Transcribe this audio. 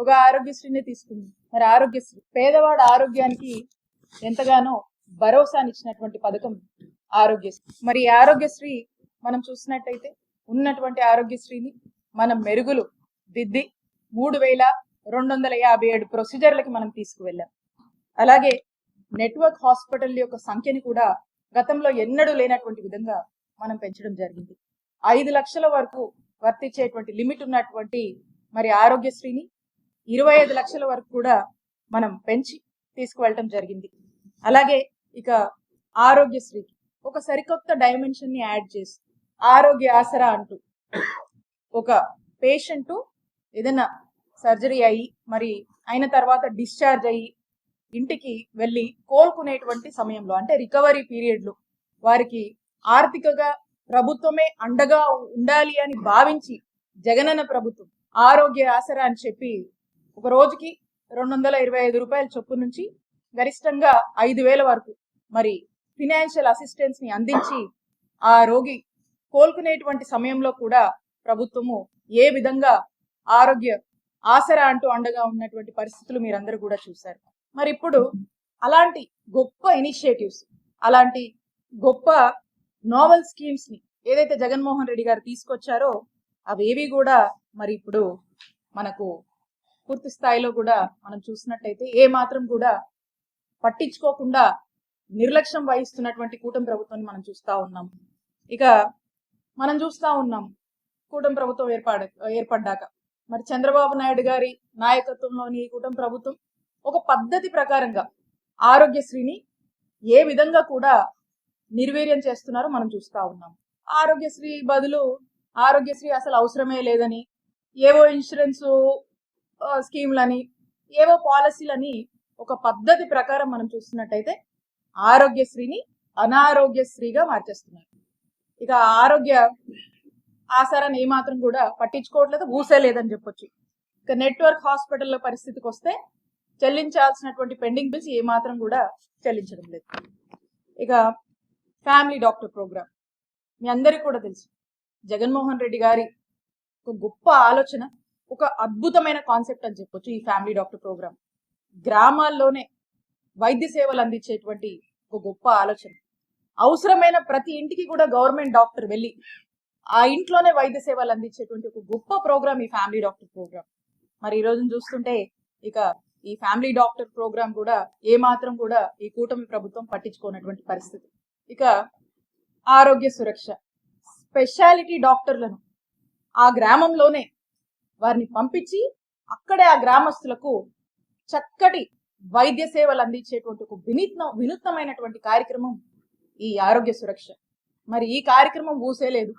ఒక ఆరోగ్యశ్రీనే తీసుకుంది. మరి ఆరోగ్యశ్రీ పేదవాడు ఆరోగ్యానికి ఎంతగానో భరోసానిచ్చినటువంటి పథకం ఆరోగ్యశ్రీ. మరి ఈ ఆరోగ్యశ్రీ మనం చూసినట్టయితే ఉన్నటువంటి ఆరోగ్యశ్రీని మనం మెరుగులు దిద్ది మూడు వేల రెండు వందల యాభై ఏడు ప్రొసీజర్లకి మనం తీసుకువెళ్ళాం. అలాగే నెట్వర్క్ హాస్పిటల్ యొక్క సంఖ్యని కూడా గతంలో ఎన్నడూ లేనటువంటి విధంగా మనం పెంచడం జరిగింది. ఐదు లక్షల వరకు వర్తించేటువంటి లిమిట్ ఉన్నటువంటి మరి ఆరోగ్యశ్రీని ఇరవై ఐదు లక్షల వరకు కూడా మనం పెంచి తీసుకువెళ్ళటం జరిగింది. అలాగే ఇక ఆరోగ్యశ్రీకి ఒక సరికొత్త డైమెన్షన్ని యాడ్ చేసి ఆరోగ్య ఆసరా అంటూ ఒక పేషెంట్ ఏదైనా సర్జరీ అయ్యి మరి అయిన తర్వాత డిశ్చార్జ్ అయ్యి ఇంటికి వెళ్ళి కోలుకునేటువంటి సమయంలో అంటే రికవరీ పీరియడ్లో వారికి ఆర్థికగా ప్రభుత్వమే అండగా ఉండాలి అని భావించి జగనన్న ప్రభుత్వం ఆరోగ్య ఆసరా అని చెప్పి ఒక రోజుకి రెండు వందల ఇరవై ఐదు రూపాయల చొప్పు నుంచి గరిష్టంగా ఐదు వేల వరకు మరి ఫినాన్షియల్ అసిస్టెన్స్ని అందించి ఆ రోగి కోలుకునేటువంటి సమయంలో కూడా ప్రభుత్వము ఏ విధంగా ఆరోగ్య ఆసరా అంటూ అండగా ఉన్నటువంటి పరిస్థితులు మీరందరూ కూడా చూశారు. మరి ఇప్పుడు అలాంటి గొప్ప ఇనిషియేటివ్స్ అలాంటి గొప్ప నోవెల్ స్కీమ్స్ని ఏదైతే జగన్మోహన్ రెడ్డి గారు తీసుకొచ్చారో అవేవి కూడా మరి ఇప్పుడు మనకు పూర్తి స్థాయిలో కూడా మనం చూసినట్టయితే ఏ మాత్రం కూడా పట్టించుకోకుండా నిర్లక్ష్యం వహిస్తున్నటువంటి కూటమి ప్రభుత్వాన్ని మనం చూస్తా ఉన్నాం. ఇక మనం చూస్తా ఉన్నాం కూటమి ప్రభుత్వం ఏర్పడ ఏర్పడ్డాక. మరి చంద్రబాబు నాయుడు గారి నాయకత్వంలోని ఈ కూటమి ప్రభుత్వం ఒక పద్ధతి ప్రకారంగా ఆరోగ్యశ్రీని ఏ విధంగా కూడా నిర్వీర్యం చేస్తున్నారో మనం చూస్తా ఉన్నాం. ఆరోగ్యశ్రీ బదులు ఆరోగ్యశ్రీ అసలు అవసరమే లేదని ఏవో ఇన్సూరెన్స్ స్కీమ్లని ఏవో పాలసీలని ఒక పద్ధతి ప్రకారం మనం చూస్తున్నట్టయితే ఆరోగ్యశ్రీని అనారోగ్యశ్రీగా మార్చేస్తున్నారు. ఇక ఆరోగ్య ఆసారాన్ని ఏమాత్రం కూడా పట్టించుకోవట్లేదు ఊసే లేదని చెప్పొచ్చు. ఇక నెట్వర్క్ హాస్పిటల్ల పరిస్థితికి వస్తే చెల్లించాల్సినటువంటి పెండింగ్ బిల్స్ ఏమాత్రం కూడా చెల్లించడం లేదు. ఇక ఫ్యామిలీ డాక్టర్ ప్రోగ్రామ్ మీ అందరికీ కూడా తెలుసు. జగన్మోహన్ రెడ్డి గారి ఒక గొప్ప ఆలోచన. ఒక అద్భుతమైన కాన్సెప్ట్ అని చెప్పొచ్చు ఈ ఫ్యామిలీ డాక్టర్ ప్రోగ్రామ్. గ్రామాల్లోనే వైద్య సేవలు అందించేటువంటి ఒక గొప్ప ఆలోచన. అవసరమైన ప్రతి ఇంటికి కూడా గవర్నమెంట్ డాక్టర్ వెళ్ళి ఆ ఇంట్లోనే వైద్య సేవలు అందించేటువంటి ఒక గొప్ప ప్రోగ్రామ్ ఈ ఫ్యామిలీ డాక్టర్ ప్రోగ్రామ్. మరి ఈ రోజున చూస్తుంటే ఇక ఈ ఫ్యామిలీ డాక్టర్ ప్రోగ్రామ్ కూడా ఏ మాత్రం కూడా ఈ కూటమి ప్రభుత్వం పట్టించుకోనటువంటి పరిస్థితి. ఇక ఆరోగ్య సురక్ష స్పెషాలిటీ డాక్టర్లను ఆ గ్రామంలోనే వారిని పంపించి అక్కడే ఆ గ్రామస్తులకు చక్కటి వైద్య సేవలు అందించేటువంటి ఒక వినూత్న వినూత్నమైనటువంటి కార్యక్రమం ఈ ఆరోగ్య సురక్ష. మరి ఈ కార్యక్రమం ఊసేలేదు.